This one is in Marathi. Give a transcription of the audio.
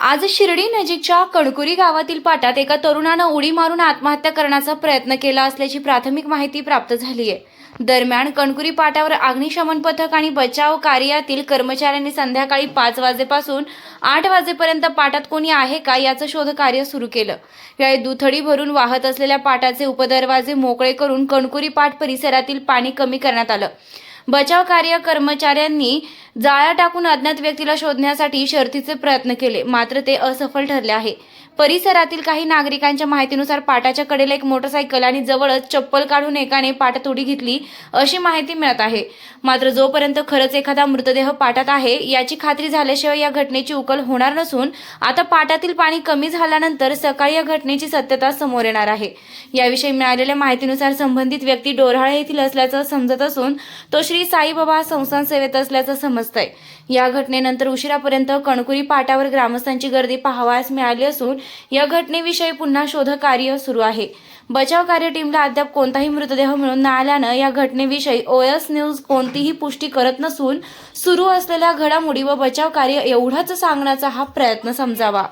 आज शिर्डी नजीकच्या कणकुरी गावातील पाटात एका तरुणानं उडी मारून आत्महत्या करण्याचा प्रयत्न केला असल्याची प्राथमिक माहिती प्राप्त झाली आहे. दरम्यान कणकुरी पाटावर अग्निशमन पथक आणि बचाव कार्यातील कर्मचाऱ्यांनी संध्याकाळी पाच वाजेपासून आठ वाजेपर्यंत पाटात कोणी आहे का याचं शोध कार्य सुरू केलं. यावेळी दुथडी भरून वाहत असलेल्या पाटाचे उपदरवाजे मोकळे करून कणकुरी पाट परिसरातील पाणी कमी करण्यात आलं. बचाव कार्य कर्मचाऱ्यांनी जाळ्या टाकून अज्ञात व्यक्तीला शोधण्यासाठी शर्थीचे प्रयत्न केले. मात्र ते असफल ठरले आहे. परिसरातील काही नागरिकांच्या माहितीनुसार पाटाच्या कडेला एक मोटरसायकल आणि जवळच चप्पल काढून एकाने पाटात उडी घेतली अशी माहिती मिळत आहे. मात्र जोपर्यंत खरंच एखादा मृतदेह पाटात आहे याची खात्री झाल्याशिवाय या घटनेची उकल होणार नसून आता पाटातील पाणी कमी झाल्यानंतर सकाळी या घटनेची सत्यता समोर येणार आहे. याविषयी मिळालेल्या माहितीनुसार संबंधित व्यक्ती डोरहाळे येथील असल्याचं समजत असून तो श्री साईबाबा संस्थान सेवेत असल्याचं समज समजतंय या घटनेनंतर उशिरापर्यंत कणकुरी पाटावर ग्रामस्थांची गर्दी पाहावयास मिळाली असून या घटनेविषयी पुन्हा शोध कार्य सुरू आहे. बचाव कार्य टीमला अद्याप कोणताही मृतदेह मिळून न आल्यानं या घटनेविषयी ओएस न्यूज कोणतीही पुष्टी करत नसून सुरू असलेल्या घडामोडी व बचाव कार्य एवढाच सांगण्याचा हा प्रयत्न समजावा.